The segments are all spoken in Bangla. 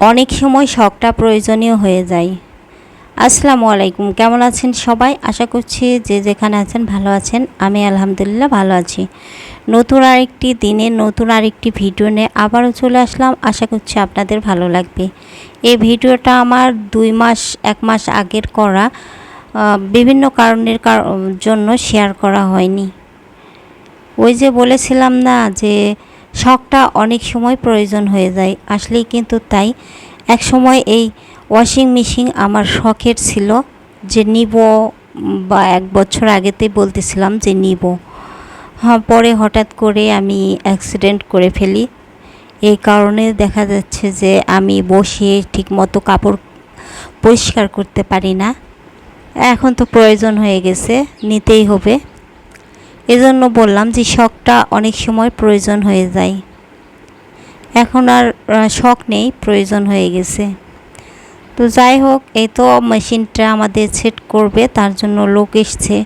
অনেক সময় শখটা প্রয়োজনীয় হয়ে যায়। আসসালামু আলাইকুম, কেমন আছেন সবাই? আশা করছি যে যেখানে আছেন ভালো আছেন। আমি আলহামদুলিল্লাহ ভালো আছি। নতুন আরেকটি দিনে নতুন আরেকটি ভিডিও নিয়ে আবারও চলে আসলাম। আশা করছি আপনাদের ভালো লাগবে। এই ভিডিওটা আমার দুই মাস, এক মাস আগের করা বিভিন্ন কারণের কার- জন্য শেয়ার করা হয়নি। ওই যে বলেছিলাম না যে শখটা অনেক সময় প্রয়োজন হয়ে যায়। আসলেই কিন্তু তাই। এক সময় এই ওয়াশিং মেশিন আমার শখের ছিল যে নিব বা এক বছর আগেতেই বলতেছিলাম যে নিব। হ্যাঁ পরে হঠাৎ করে আমি অ্যাক্সিডেন্ট করে ফেলি। এই কারণে দেখা যাচ্ছে যে আমি বসে ঠিকমতো কাপড় পরিষ্কার করতে পারি না। এখন তো প্রয়োজন হয়ে গেছে, নিতেই হবে। এজন্য বললাম যে শখটা অনেক সময় প্রয়োজন হয়ে যায়। এখন আর শখ নেই, প্রয়োজন হয়ে গেছে। তো যাই হোক, এই তো মেশিনটা আমাদের সেট করবে, তার জন্য লোক এসছে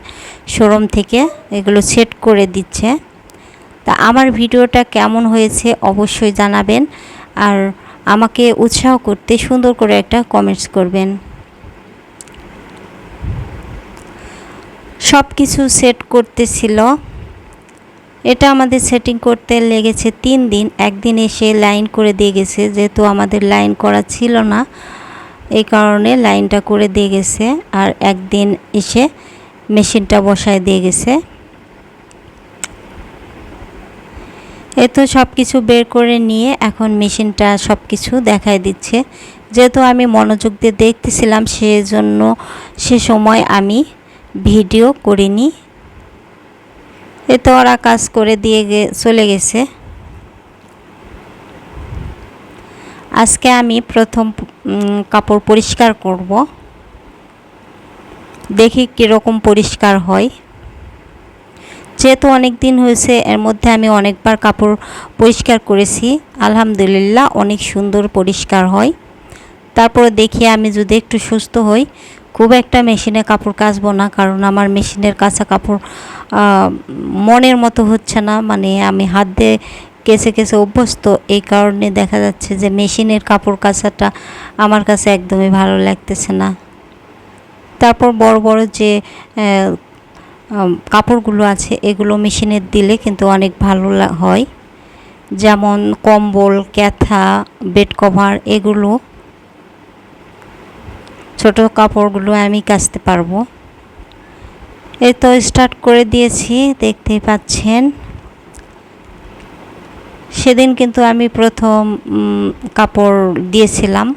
শোরুম থেকে, এগুলো সেট করে দিচ্ছে। তা আমার ভিডিওটা কেমন হয়েছে অবশ্যই জানাবেন, আর আমাকে উৎসাহ করতে সুন্দর করে একটা কমেন্টস করবেন। সব কিছু সেট করতেছিল। এটা আমাদের সেটিং করতে লেগেছে তিন দিন। একদিন এসে লাইন করে দিয়ে গেছে, যেহেতু আমাদের লাইন করা ছিল না, এই কারণে লাইনটা করে দিয়ে গেছে। আর একদিন এসে মেশিনটা বসায় দিয়ে গেছে। এ তো সব কিছু বের করে নিয়ে এখন মেশিনটা সব কিছু দেখায় দিচ্ছে। যেহেতু আমি মনোযোগ দিয়ে দেখতেছিলাম, সেজন্য সে সময় আমি ভিডিও করিনি। এ তো ওরা কাজ করে দিয়ে চলে গেছে। আজকে আমি প্রথম কাপড় পরিষ্কার করব। দেখি কীরকম পরিষ্কার হয়। যেহেতু অনেক দিন হয়েছে, এর মধ্যে আমি অনেকবার কাপড় পরিষ্কার করেছি। আলহামদুলিল্লাহ, অনেক সুন্দর পরিষ্কার হয়। তারপরে দেখি আমি যদি একটু সুস্থ হই, খুব একটা মেশিনে কাপড় কাচবো না, কারণ আমার মেশিনের কাঁচা কাপড় মনের মতো হচ্ছে না। মানে আমি হাত দিয়ে কেসে কেসে অভ্যস্ত, এই কারণে দেখা যাচ্ছে যে মেশিনের কাপড় কাচাটা আমার কাছে একদমই ভালো লাগতেছে না। তারপর বড় বড় যে কাপড়গুলো আছে, এগুলো মেশিনে দিলে কিন্তু অনেক ভালো হয়। যেমন কম্বল, ক্যাথা, বেড কভার, এগুলো ছোট কাপড়গুলো আমি কাচতে পারব। এই তো স্টার্ট করে দিয়েছি, দেখতেই পাচ্ছেন। সেদিন কিন্তু আমি প্রথম কাপড় দিয়েছিলাম।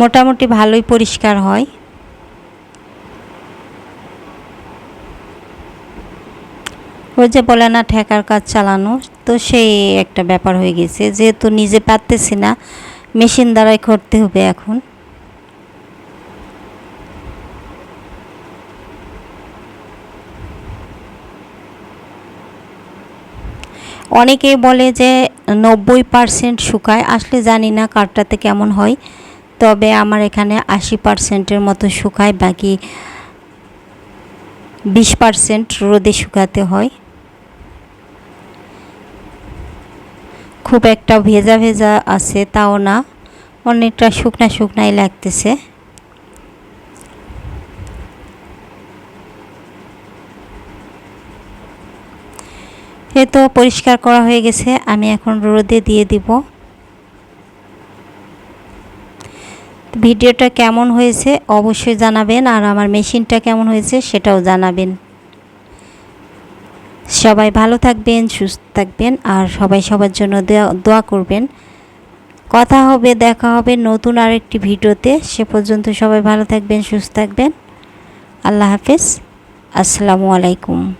মোটামুটি ভালোই পরিষ্কার হয়। ওই যে বলে না, ঠেকার কাজ চালানো তো সেই একটা ব্যাপার হয়ে গেছে। যেহেতু নিজে পারতেছি না, মেশিন দ্বারাই করতে হবে এখন। অনেকেই বলে যে নব্বই পারসেন্ট শুকায়, আসলে জানি না কারটাতে কেমন হয়, তবে আমার এখানে আশি পারসেন্টের মতো শুকায়, বাকি বিশ পারসেন্ট রোদে শুকাতে হয়। খুব একটা ভেজা ভেজা আছে, তাও না। অনেকটা শুকনা শুকনাই লাগতেছে। এ তো পরিষ্কার করা হয়ে গেছে, আমি এখন রোদে দিয়ে দিব। ভিডিওটা কেমন হয়েছে অবশ্যই জানাবেন, আর আমার মেশিনটা কেমন হয়েছে সেটাও জানাবেন। সবাই ভালো থাকবেন, সুস্থ থাকবেন আর সবাই সবার জন্য দোয়া- করবেন। কথা হবে, দেখা হবে নতুন আরেকটি ভিডিওতে। সে পর্যন্ত সবাই ভালো থাকবেন, সুস্থ থাকবেন। আল্লাহ হাফেজ। আসসালামু আলাইকুম।